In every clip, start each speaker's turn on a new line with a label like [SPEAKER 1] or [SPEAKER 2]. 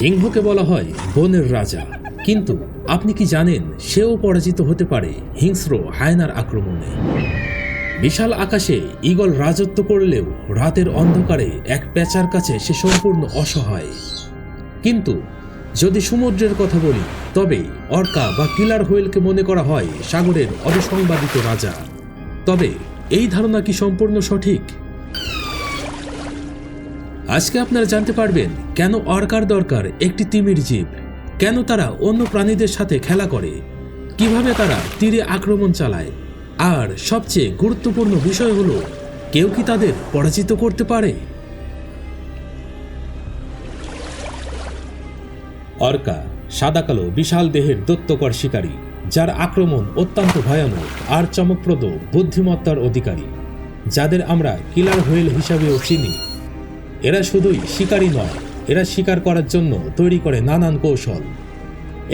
[SPEAKER 1] সিংহকে বলা হয় বনের রাজা। কিন্তু আপনি কি জানেন, সেও পরাজিত হতে পারে হিংস্র হায়নার আক্রমণে। বিশাল আকাশে ঈগল রাজত্ব করলেও রাতের অন্ধকারে এক পেঁচার কাছে সে সম্পূর্ণ অসহায়। কিন্তু যদি সমুদ্রের কথা বলি, তবে অর্কা বা কিলার হোয়েলকে মনে করা হয় সাগরের অবিসংবাদিত রাজা। তবে এই ধারণা কি সম্পূর্ণ সঠিক? আজকে আপনারা জানতে পারবেন কেন অর্কার দরকার একটি তিমির জীব? কেন তারা অন্য প্রাণীদের সাথে খেলা করে? কীভাবে তারা তীরে আক্রমণ চালায়? আর সবচেয়ে গুরুত্বপূর্ণ বিষয় হলো, কেউ কি তাদের পরাজিত করতে পারে? অর্কা, সাদা কালো, বিশাল দেহের দত্তকর শিকারী, যার আক্রমণ অত্যন্ত ভয়ানক আর চমকপ্রদ বুদ্ধিমত্তার অধিকারী, যাদের আমরা কিলার হোয়েল হিসাবেও চিনি। এরা শুধুই শিকারী নয়, এরা শিকার করার জন্য তৈরি করে নানান কৌশল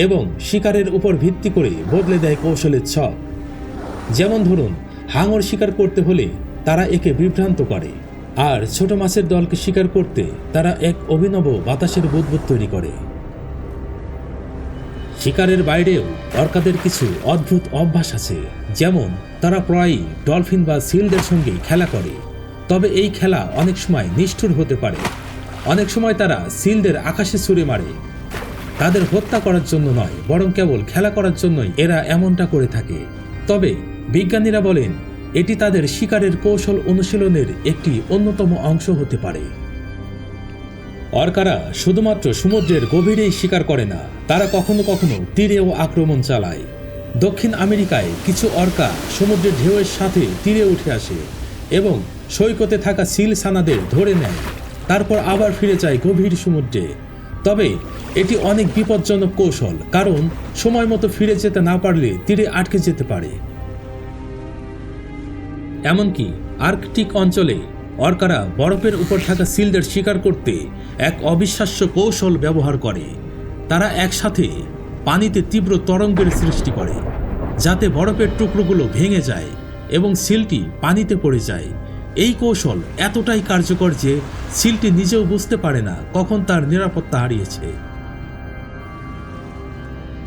[SPEAKER 1] এবং শিকারের উপর ভিত্তি করে বদলে দেয় কৌশলের ছক। যেমন ধরুন, হাঙর শিকার করতে হলে তারা একে বিভ্রান্ত করে, আর ছোট মাছের দলকে শিকার করতে তারা এক অভিনব বাতাসের বুদবুদ তৈরি করে। শিকারের বাইরেও অর্কাদের কিছু অদ্ভুত অভ্যাস আছে, যেমন তারা প্রায়ই ডলফিন বা সিলদের সঙ্গে খেলা করে। তবে এই খেলা অনেক সময় নিষ্ঠুর হতে পারে। অনেক সময় তারা সিলদের আকাশে ছুড়ে মারে। তাদের হত্যা করার জন্য নয়, বরং কেবল খেলা করার জন্যই এরা এমনটা করে থাকে। তবে বিজ্ঞানীরা বলেন, এটি তাদের শিকারের কৌশল অনুশীলনের একটি অন্যতম অংশ হতে পারে। অর্কারা শুধুমাত্র সমুদ্রের গভীরেই শিকার করে না, তারা কখনো কখনো তীরেও আক্রমণ চালায়। দক্ষিণ আমেরিকায় কিছু অর্কা সমুদ্রের ঢেউয়ের সাথে তীরে উঠে আসে। এবং সৈকতে থাকা সিল সানাদের ধরে নেয়। তারপর আবার ফিরে যায় গভীর সমুদ্রে। তবে এটি অনেক বিপজ্জনক কৌশল, কারণ সময় মতো ফিরে যেতে না পারলে তীরে আটকে যেতে পারে। এমনকি আর্কটিক অঞ্চলে অর্কারা বরফের উপর থাকা সিলদের শিকার করতে এক অবিশ্বাস্য কৌশল ব্যবহার করে। তারা একসাথে পানিতে তীব্র তরঙ্গের সৃষ্টি করে, যাতে বরফের টুকরোগুলো ভেঙে যায়। এবং সিলটি পানিতে পড়ে যায়। এই কৌশল এতটাই কার্যকর যে সিলটি নিজেও বুঝতে পারে না কখন তার নিরাপত্তা হারিয়েছে।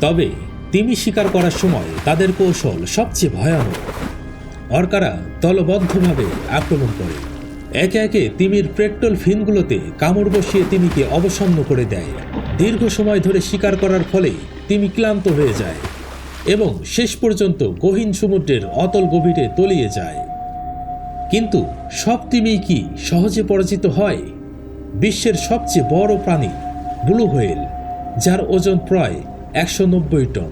[SPEAKER 1] তবে তিমি শিকার করার সময় তাদের কৌশল সবচেয়ে ভয়ানক। অর্কারা দলবদ্ধভাবে আক্রমণ করে। একে একে তিমির পেট্রোল ফিনগুলোতে কামড় বসিয়ে তিমিকে অবসন্ন করে দেয়। দীর্ঘ সময় ধরে শিকার করার ফলে তিমি ক্লান্ত হয়ে যায়। এবং শেষ পর্যন্ত গহীন সমুদ্রের অতল গভীরে তলিয়ে যায়। কিন্তু সব তিমি কি সহজে পরাজিত হয়? বিশ্বের সবচেয়ে বড় প্রাণী ব্লু হোয়েল, যার ওজন প্রায় একশো নব্বই টন।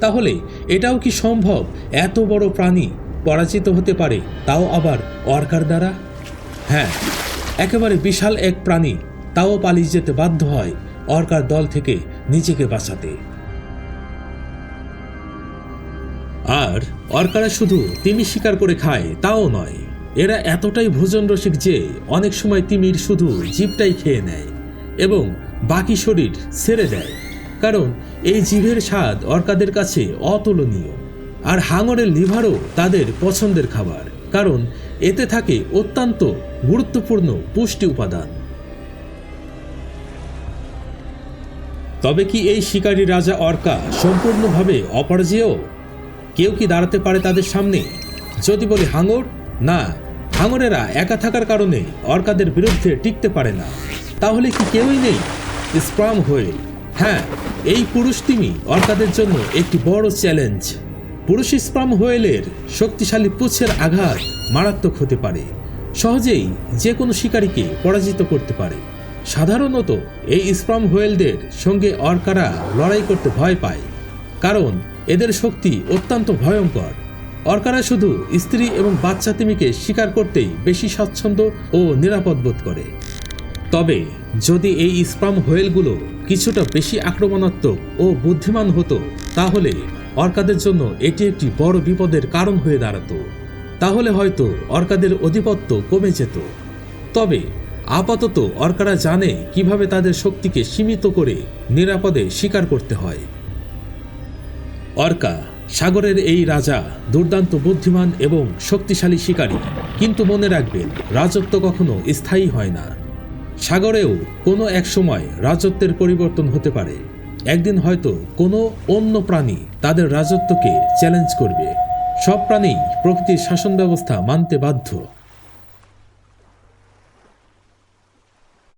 [SPEAKER 1] তাহলে এটাও কি সম্ভব এত বড় প্রাণী পরাজিত হতে পারে তাও আবার অর্কার দ্বারা? হ্যাঁ একেবারে বিশাল এক প্রাণী তাও পালিয়ে যেতে বাধ্য হয় অর্কার দল থেকে নিজেকে বাঁচাতে। আর অর্কারা শুধু তিমি শিকার করে খায়, তাও নয়। এরা এতটাই ভোজন রসিক যে অনেক সময় তিমির শুধু জীবটাই খেয়ে নেয় এবং বাকি শরীর ছেড়ে দেয়। কারণ এই জীবের স্বাদ অর্কাদের কাছে অতুলনীয়। আর হাঙরের লিভারও তাদের পছন্দের খাবার, কারণ এতে থাকে অত্যন্ত গুরুত্বপূর্ণ পুষ্টি উপাদান। তবে কি এই শিকারী রাজা অর্কা সম্পূর্ণভাবে অপরাজেয়? কেউ কি দাঁড়াতে পারে তাদের সামনে? যদি বলি হাঙর, না, হাঙরেরা একা থাকার কারণে অর্কাদের বিরুদ্ধে টিকতে পারে না। তাহলে কি কেউই নেই? স্প্রাম হয়ে। হ্যাঁ এই পুরুষ তিমি অর্কাদের জন্য একটি বড় চ্যালেঞ্জ। পুরুষ স্প্রাম হোয়েলের শক্তিশালী পুচ্ছের আঘাত মারাত্মক হতে পারে। সহজেই যে কোনো শিকারীকে পরাজিত করতে পারে। সাধারণত এই স্প্রাম হোয়েলদের সঙ্গে অর্কারা লড়াই করতে ভয় পায়। কারণ এদের শক্তি অত্যন্ত ভয়ঙ্কর। অর্কারা শুধু স্ত্রী এবং বাচ্চা তিমিকে শিকার করতেই বেশি স্বাচ্ছন্দ্য ও নিরাপদ বোধ করে। তবে যদি এই স্পাম হোয়েলগুলো কিছুটা বেশি আক্রমণাত্মক ও বুদ্ধিমান হতো, তাহলে অর্কাদের জন্য এটি একটি বড় বিপদের কারণ হয়ে দাঁড়াতো। তাহলে হয়তো অর্কাদের আধিপত্য কমে যেত। তবে আপাতত অর্কারা জানে কীভাবে তাদের শক্তিকে সীমিত করে নিরাপদে শিকার করতে হয়। অর্কা, সাগরের এই রাজা দুর্দান্ত বুদ্ধিমান এবং শক্তিশালী শিকারী। কিন্তু মনে রাখবেন, রাজত্ব কখনো স্থায়ী হয় না। সাগরেও কোনো এক সময় রাজত্বের পরিবর্তন হতে পারে। একদিন হয়তো কোনো অন্য প্রাণী তাদের রাজত্বকে চ্যালেঞ্জ করবে। সব প্রাণী প্রকৃতির শাসন ব্যবস্থা মানতে বাধ্য।